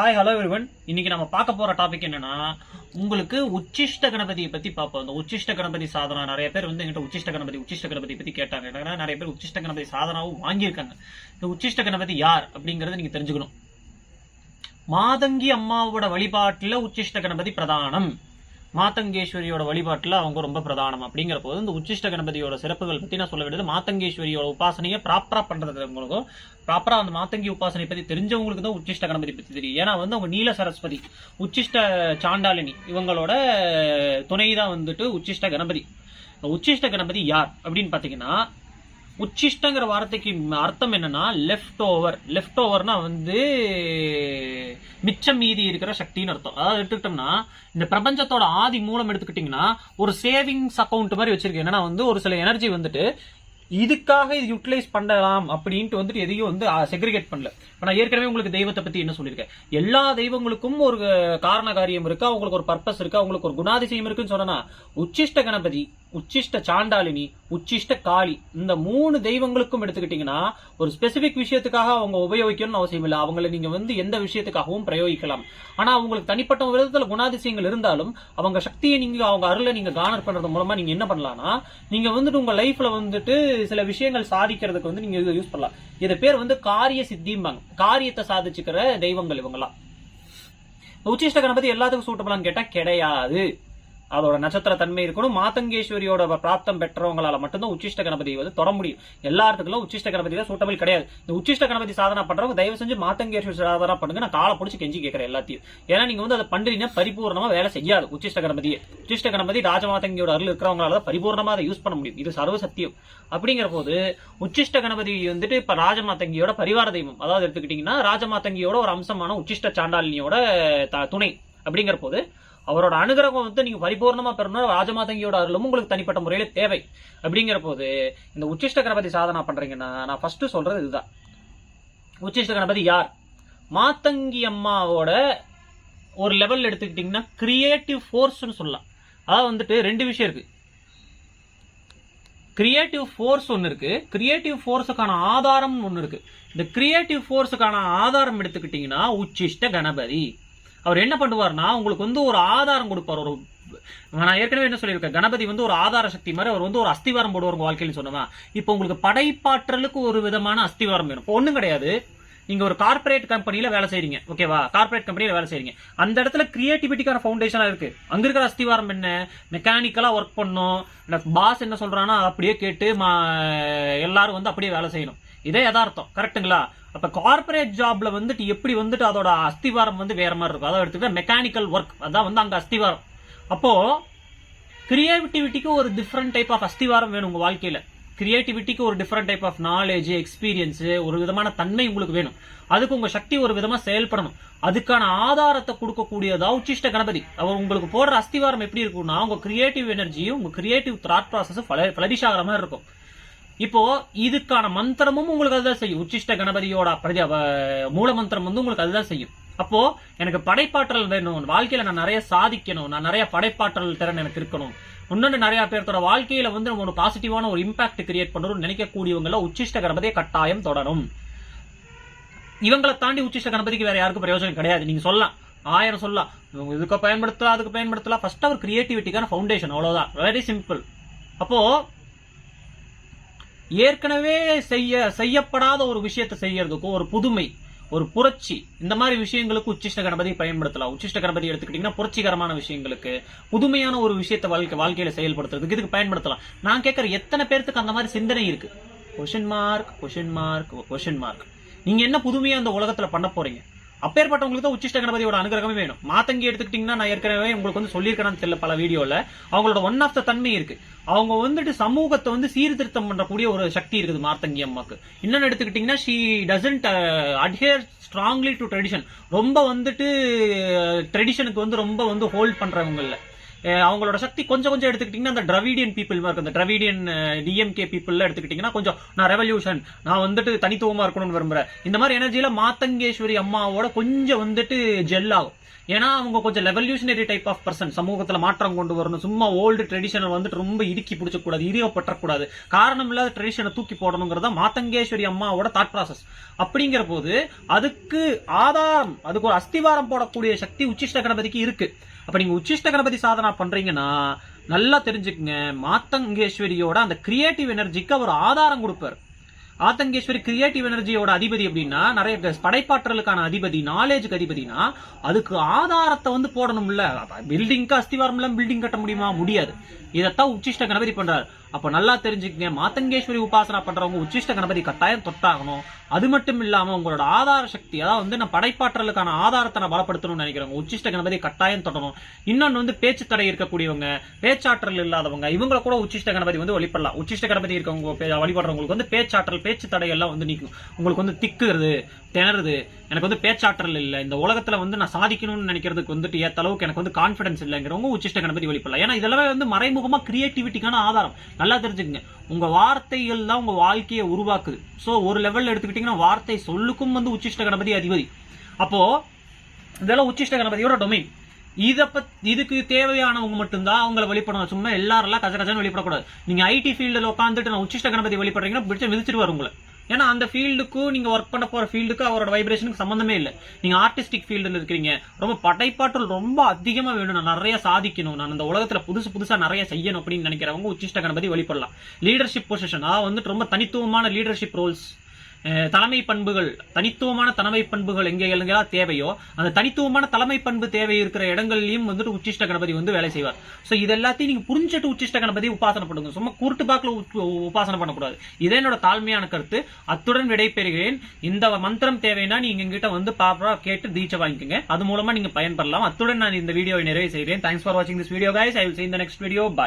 Hi hello everyone இன்னைக்கு நம்ம பார்க்க போற டாபிக் என்னன்னா உங்களுக்கு உச்சிஷ்ட கணபதியை பத்தி பார்ப்போம். அந்த உச்சிஷ்ட கணபதி சாதனா நிறைய பேர் வந்து எங்கிட்ட உச்சிஷ்ட கணபதி உச்சிஷ்ட கணபதி பத்தி கேட்டாங்க. என்னன்னா நிறைய பேர் உச்சிஷ்ட கணபதி சாதனாவும் வாங்கியிருக்காங்க. இந்த உச்சிஷ்ட கணபதி யார் அப்படிங்கறத நீங்க தெரிஞ்சுக்கணும். மாதங்கி அம்மாவோட வழிபாட்டுல உச்சிஷ்ட கணபதி பிரதானம். மாத்தங்கேஸ்வரியோட வழிபாட்டுல அவங்க ரொம்ப பிரதானம். அப்படிங்கிற போது இந்த உச்சிஷ்ட கணபதியோட சிறப்புகள் பத்தி நான் சொல்ல வேண்டியது மாத்தங்கேஸ்வரியோட உபாசனையை ப்ராப்பரா பண்றதுங்களுக்கும் ப்ராப்பரா அந்த மாத்தங்கி உபாசனை பத்தி தெரிஞ்சவங்களுக்கு தான் உச்சிஷ்ட கணபதி பத்தி தெரியும். ஏன்னா வந்து அவங்க நீல சரஸ்வதி உச்சிஷ்ட சாண்டாலினி இவங்களோட துணை தான் வந்துட்டு உச்சிஷ்ட கணபதி. உச்சிஷ்ட கணபதி யார் அப்படின்னு பாத்தீங்கன்னா உச்சிஷ்டங்கிற வார்த்தைக்கு அர்த்தம் என்னன்னா லெஃப்ட் ஓவர் லெஃப்ட் ஓவர்னா வந்து மிச்சம் மீதி இருக்கிற சக்தின்னு அர்த்தம். அதாவது எடுத்துக்கிட்டோம்னா இந்த பிரபஞ்சத்தோட ஆதி மூலம் எடுத்துக்கிட்டீங்கன்னா ஒரு சேவிங்ஸ் அக்கௌண்ட் மாதிரி வச்சிருக்கு. என்னன்னா வந்து ஒரு சில எனர்ஜி வந்துட்டு இதுக்காக இது யூட்டிலைஸ் பண்ணலாம் அப்படின்ட்டு வந்துட்டு எதையும் வந்து செக்ரிகேட் பண்ணல. இப்ப நான் ஏற்கனவே உங்களுக்கு தெய்வத்தை பத்தி என்ன சொல்லியிருக்கேன். எல்லா தெய்வங்களுக்கும் ஒரு காரண காரியம் இருக்கு? அவங்களுக்கு ஒரு பர்பஸ் இருக்கு? அவங்களுக்கு ஒரு குணாதிசயம் இருக்குன்னு சொன்னா உச்சிஷ்ட கணபதி உச்சிஷ்ட சாண்டாலினி உச்சிஷ்ட காளி இந்த மூணு தெய்வங்களுக்கும் எடுத்துக்கிட்டீங்கன்னா ஒரு ஸ்பெசிபிக் விஷயத்துக்காக அவங்க உபயோகிக்கணும்னு அவசியம் இல்லை. அவங்கள நீங்க வந்து எந்த விஷயத்துக்காகவும் பிரயோகிக்கலாம். ஆனா அவங்களுக்கு தனிப்பட்ட விதத்துல குணாதிசயங்கள் இருந்தாலும் அவங்க சக்தியை நீங்க அவங்க அருளை நீங்க கானர் பண்றது மூலமா நீங்க என்ன பண்ணலாம்னா நீங்க வந்துட்டு உங்க லைஃப்ல வந்துட்டு சில விஷயங்கள் சாதிக்கிறதுக்கு வந்து நீங்க இதை யூஸ் பண்ணலாம். இது பேர் வந்து காரிய சித்திம்பாங்க. காரியத்தை சாதிச்சுக்கிற தெய்வங்கள் இவங்களாம் உச்சிஷ்ட கணபதி எல்லாத்துக்கும் சூட்டபலான்னு கேட்டா கிடையாது. அதோட நட்சத்திர தன்மை இருக்கணும். மாத்தங்கேஸ்வரியோட பிராப்தம் பெற்றவங்களால மட்டும்தான் உச்சிஷ்ட கணபதி வந்து தொட முடியும். எல்லாத்துக்கும் உச்சிஷ்ட கணபதி தான் சூட்டபிள் கிடையாது. இந்த உச்சிஷ்ட கணபதி சாதனை பண்றவங்க தயவு செஞ்சு மாத்தங்கேஸ்வரி சாதனா பண்ணுங்க. நான் காலை பிடிச்சி கெஞ்சி கேட்கறேன் எல்லாத்தையும். ஏன்னா நீங்க வந்து அதை பண்றீங்கன்னா பரிபூர்ணமா வேலை செய்யாது உச்சிஷ்ட கணபதியே. உச்சிஷ்ட கணபதி ராஜமாதங்கியோட அருள் இருக்கிறவங்களால தான் பரிபூர்ணமா அதை யூஸ் பண்ண முடியும். இது சர்வ சத்தியம் அப்படிங்கிற போது உச்சிஷ்ட கணபதி வந்துட்டு இப்ப ராஜமாதங்கியோட பரிவார தெய்வம். அதாவது எடுத்துக்கிட்டீங்கன்னா ராஜமாதங்கியோட ஒரு அம்சமான உச்சிஷ்ட சாண்டாலினியோட த- துணை. அப்படிங்கிற போது அவரோட அனுகிரகம் வந்து நீங்க பரிபூர்ணமா பெறணும். ராஜமாதங்கியோட அருளும் உங்களுக்கு தனிப்பட்ட முறையில தேவை. அப்படிங்கிற போது இந்த உச்சிஷ்ட கணபதி சாதனா பண்றீங்கன்னா நான் ஃபர்ஸ்ட் சொல்றது இதுதான். உச்சிஷ்ட கணபதி யார்? மாத்தங்கி அம்மாவோட ஒரு லெவல் எடுத்துக்கிட்டீங்கன்னா கிரியேட்டிவ் ஃபோர்ஸ்னு சொல்லலாம். அதாவது வந்துட்டு ரெண்டு விஷயம் இருக்கு. கிரியேட்டிவ் ஃபோர்ஸ் ஒன்று இருக்கு. கிரியேட்டிவ் ஃபோர்ஸுக்கான ஆதாரம் ஒன்று இருக்கு. இந்த கிரியேட்டிவ் ஃபோர்ஸுக்கான ஆதாரம் எடுத்துக்கிட்டீங்கன்னா உச்சிஷ்ட கணபதி. அவர் என்ன பண்ணுவார்னா உங்களுக்கு வந்து ஒரு ஆதாரம் கொடுப்பார். ஒரு நான் ஏற்கனவே என்ன சொல்லியிருக்கேன் கணபதி வந்து ஒரு ஆதார சக்தி மாதிரி அவர் வந்து ஒரு அஸ்திவாரம் போடுவார் உங்க வாழ்க்கையில் இப்போ உங்களுக்கு படைப்பாற்றலுக்கு ஒரு விதமான அஸ்திவாரம் வேணும். இப்போ கிடையாது. நீங்க ஒரு கார்ப்பரேட் கம்பெனியில வேலை செய்றீங்க ஓகேவா கார்ப்பரேட் கம்பெனியில வேலை செய்றீங்க. அந்த இடத்துல கிரியேட்டிவிட்டிக்கான ஃபவுண்டேஷனா இருக்கு. அங்க இருக்கிற அஸ்திவாரம் என்ன? மெக்கானிக்கலா ஒர்க் பண்ணும். பாஸ் என்ன சொல்றானோ அப்படியே கேட்டு மா- எல்லாரும் வந்து அப்படியே வேலை செய்யணும். இதே யதார்த்தம் கரெக்ட்டுங்களா அப்ப கார்ப்பரேட் ஜாப்ல வந்துட்டு எப்படி வந்துட்டு அதோட அஸ்திவாரம் வந்து வேற மாதிரி இருக்கும்? அதாவது எடுத்துக்கிட்டா மெக்கானிக்கல் ஒர்க் அதான் வந்து அங்க அஸ்திவாரம். அப்போ கிரியேட்டிவிட்டிக்கு ஒரு டிஃப்ரெண்ட் டைப் ஆஃப் அஸ்திவாரம் வேணும் உங்க வாழ்க்கையில. கிரியேட்டிவிட்டிக்கு ஒரு different type of knowledge experience ஒரு விதமான தன்மை உங்களுக்கு வேணும். அதுக்கு உங்க சக்தி ஒரு விதமா செயல்படணும். அதுக்கான ஆதாரத்தை கொடுக்கக்கூடியதா உச்சிஷ்ட கணபதி அவர் உங்களுக்கு போடுற அஸ்திவாரம் எப்படி இருக்கும்னா உங்க கிரியேட்டிவ் எனர்ஜியும் உங்க கிரியேட்டிவ் தாட் ப்ராசஸும் ஃபிளரிஷ் ஆகிற மாதிரி இருக்கும். இப்போ இதுக்கான மந்திரமும் உங்களுக்கு அதுதான் செய்யும். உச்சிஷ்ட கணபதியோட பிரதி மூல மந்திரம் வந்து உங்களுக்கு அதுதான் செய்யும். அப்போ எனக்கு படைப்பாற்றல் வேணும். வாழ்க்கையில நான் நிறைய சாதிக்கணும். நான் நிறைய படைப்பாற்றல் திறன் எனக்கு இருக்கணும். இன்னொன்று நிறைய பேர்த்தோட வாழ்க்கையில வந்து நம்ம ஒரு பாசிட்டிவான ஒரு இம்பாக்ட் கிரியேட் பண்ணணும்னு நினைக்கக்கூடியவங்கள உச்சிஷ்ட கணபதியை கட்டாயம் தொடரும் இவங்களை தாண்டி உச்சிஷ்ட கணபதிக்கு வேற யாருக்கும் பிரயோஜனம் கிடையாது. நீங்க சொல்லலாம். ஆயிரம் சொல்லலாம். இதுக்கு பயன்படுத்தலாம் அதுக்கு பயன்படுத்தலாம். ஃபர்ஸ்ட் அவர் கிரியேட்டிவிட்டிக்கான ஃபவுண்டேஷன் அவ்வளவுதான். வெரி சிம்பிள் அப்போ ஏற்கனவே செய்ய செய்யப்படாத ஒரு விஷயத்தை செய்யறதுக்கும் ஒரு புதுமை ஒரு புரட்சி இந்த மாதிரி விஷயங்களுக்கு உச்சிஷ்ட கணபதி பயன்படுத்தலாம். உச்சிஷ்ட கணபதி எடுத்துக்கிட்டீங்கன்னா புரட்சிகரமான விஷயங்களுக்கு புதுமையான ஒரு விஷயத்தை வாழ்க்கை வாழ்க்கையில செயல்படுத்துறதுக்கு இதுக்கு பயன்படுத்தலாம். நான் கேட்கற எத்தனை பேர்த்துக்கு அந்த மாதிரி சிந்தனை இருக்கு? Question mark question mark question mark நீங்க என்ன புதுமையா அந்த உலகத்துல பண்ண போறீங்க? அப்பேற்பட்டவங்களுக்கு தான் உச்சிஷ்ட கணபதியோட அனுகிரகமே வேணும். மாத்தங்கி எடுத்துக்கிட்டீங்கன்னா நான் ஏற்கனவே உங்களுக்கு வந்து சொல்லியிருக்கேன்னு தெரியல பல வீடியோல. அவங்களோட ஒன் ஆஃப் த தன்மை இருக்கு. அவங்க வந்துட்டு சமூகத்தை வந்து சீர்திருத்தம் பண்ணக்கூடிய ஒரு சக்தி இருக்குது மார்த்தங்கி அம்மாக்கு. இன்னொன்னு எடுத்துக்கிட்டீங்கன்னா she doesn't adhere strongly to tradition ரொம்ப வந்துட்டு uh, ட்ரெடிஷனுக்கு வந்து ரொம்ப வந்து ஹோல்ட் பண்றவங்க இல்லை. அவங்களோட சக்தி கொஞ்சம் கொஞ்சம் எடுத்துக்கிட்டீங்கன்னா அந்த டிரவிடியன் பீப்புள் இருக்கு அந்த டிரவிடியன் டிஎம்கே பீப்புள்ல எடுத்துக்கிட்டீங்கன்னா கொஞ்சம் நான் ரெவல்யூஷன் நான் வந்துட்டு தனித்துவமா இருக்கணும்னு விரும்புறேன். இந்த மாதிரி எனர்ஜியில மாத்தங்கேஸ்வரி அம்மாவோட கொஞ்சம் வந்துட்டு ஜெல் ஆகும். ஏன்னா அவங்க கொஞ்சம் ரெவல்யூஷனரி டைப் ஆஃப் பர்சன் சமூகத்துல மாற்றம் கொண்டு வரணும். சும்மா ஓல்டு ட்ரெடிஷனல் வந்துட்டு ரொம்ப இடுக்கி பிடிச்சக்கூடாது இறுகப்பற்றக்கூடாது காரணம் இல்லாத ட்ரெடிஷனை தூக்கி போடணுங்கிறத மாத்தங்கேஸ்வரி அம்மாவோட தாட் ப்ராசஸ் அப்படிங்கிற போது அதுக்கு ஆதாரம் அதுக்கு ஒரு அஸ்திவாரம் போடக்கூடிய சக்தி உச்சிஷ்ட கணபதிக்கு இருக்கு. அப்ப நீங்க உச்சிஷ்ட கணபதி சாதனா பண்றீங்கன்னா நல்லா தெரிஞ்சுக்குங்க. மாத்தங்கேஸ்வரியோட அந்த கிரியேட்டிவ் எனர்ஜிக்கு அவர் ஆதாரம் கொடுப்பார். ஆத்தங்கேஸ்வரி கிரியேட்டிவ் எனர்ஜியோட அதிபதி அப்படின்னா நிறைய படைப்பாற்றலுக்கான அதிபதி நாலேஜுக்கு அதிபதினா அதுக்கு ஆதாரத்தை வந்து போடணும்ல. பில்டிங்க்கு அஸ்திவாரம் இல்லாம பில்டிங் கட்ட முடியுமா? முடியாது. இதைத்தான் உச்சிஷ்ட கணபதி பண்றாரு. அப்ப நல்லா தெரிஞ்சுக்கங்க மாத்தங்கேஸ்வரி உபாசனா பண்றவங்க உச்சிஷ்ட கணபதி கட்டாயம் தொட்டாகணும். அது மட்டும் இல்லாம உங்களோட ஆதார சக்தி அதாவது வந்து நான் படைப்பாற்றலுக்கான ஆதாரத்தை நான் பலப்படுத்தணும்னு நினைக்கிறவங்க உச்சிஷ்ட கணபதி கட்டாயம் தொடணும் இன்னொன்று வந்து பேச்சு தடை இருக்கக்கூடியவங்க பேச்சாற்றல் இல்லாதவங்க இவங்கள கூட உச்சிஷ்ட கணபதி வந்து வழிபடலாம். உச்சிஷ்ட கணபதி இருக்கவங்க பே- வழிபடுறவங்களுக்கு வந்து பேச்சாற்றல் பேச்சு தடையெல்லாம் வந்து நீக்கும். உங்களுக்கு வந்து திக்குறது திணறுது. எனக்கு வந்து பேச்சாற்றல் இல்லை. இந்த உலகத்தில் வந்து நான் சாதிக்கணும்னு நினைக்கிறதுக்கு வந்துட்டு ஏற்ற அளவுக்கு எனக்கு வந்து கான்ஃபிடன்ஸ் இல்லைங்கிறவங்க உச்சிஷ்ட கணபதி வழிபடலாம் ஏன்னா இதெல்லாமே வந்து மறைமுகமாக கிரியேட்டிவிட்டிக்கான ஆதாரம். நல்லா தெரிஞ்சுக்கங்க. உங்கள் வார்த்தைகள் தான் உங்கள் வாழ்க்கையை உருவாக்குது. ஸோ ஒரு லெவலில் எடுத்துக்கிட்டிங்கன்னா வார்த்தை சொல்லுக்கும் வந்து உச்சிஷ்ட கணபதி அதிபதி. அப்போது இதெல்லாம் உச்சிஷ்ட கணபதியோட டொமைன் இதை பத் இதுக்கு தேவையானவங்க மட்டும்தான் அவங்கள வெளிப்படணும். சும்மா எல்லாரெல்லாம் கஜ கஜன்னு வெளிப்படக்கூடாது. நீங்க ஐடி ஃபீல்டில் உட்காந்துட்டு நான் உச்சிஷ்ட கணபதி வெளிப்படுறீங்கன்னா பிடிச்ச மிதிச்சிருவாரு உங்களை. ஏன்னா அந்த ஃபீல்டுக்கும் நீங்க ஒர்க் பண்ண போற ஃபீல்டுக்கு அவரோட வைப்ரேஷனுக்கு சம்பந்தமே இல்லை. நீங்க ஆர்டிஸ்டிக் ஃபீல்டில் இருக்கிறீங்க. ரொம்ப படைப்பாற்றல் ரொம்ப அதிகமா வேணும். நான் நிறைய சாதிக்கணும். நான் இந்த உலகத்துல புதுசு புதுசா நிறைய செய்யணும் அப்படின்னு நினைக்கிறவங்க உச்சிஷ்ட கணபதி வழிபடலாம் லீடர்ஷிப் பொசிஷன் அதாவது வந்துட்டு ரொம்ப தனித்துவமான லீடர்ஷிப் ரோல்ஸ் தலைமை பண்புகள் தனித்துவமான தலைமை பண்புகள் எங்கே எங்கெல்லாம் தேவையோ. அந்த தனித்துவமான தலைமை பண்பு தேவை இருக்கிற இடங்கள்லையும் வந்துட்டு உச்சிஷ்ட கணபதி வந்து வேலை செய்வார். ஸோ இது எல்லாத்தையும் நீங்கள் புரிஞ்சுட்டு உச்சிஷ்ட கணபதி உபாசனை பண்ணுங்க. சும்மா கூட்டு பாக்குல உபாசனை பண்ணக்கூடாது. இதே என்னோட தாழ்மையான கருத்து. அத்துடன் விடைபெறுகிறேன். இந்த மந்திரம் தேவைன்னா நீங்கள் எங்கிட்ட வந்து பாப்பா கேட்டு தீட்சை வாங்கிக்கோங்க. அது மூலமாக நீங்கள் பயன்பெறலாம். அத்துடன் நான் இந்த வீடியோவை நிறைவு செய்கிறேன். தேங்க்ஸ் ஃபார் வாட்சிங் this video guys I will see in next video bye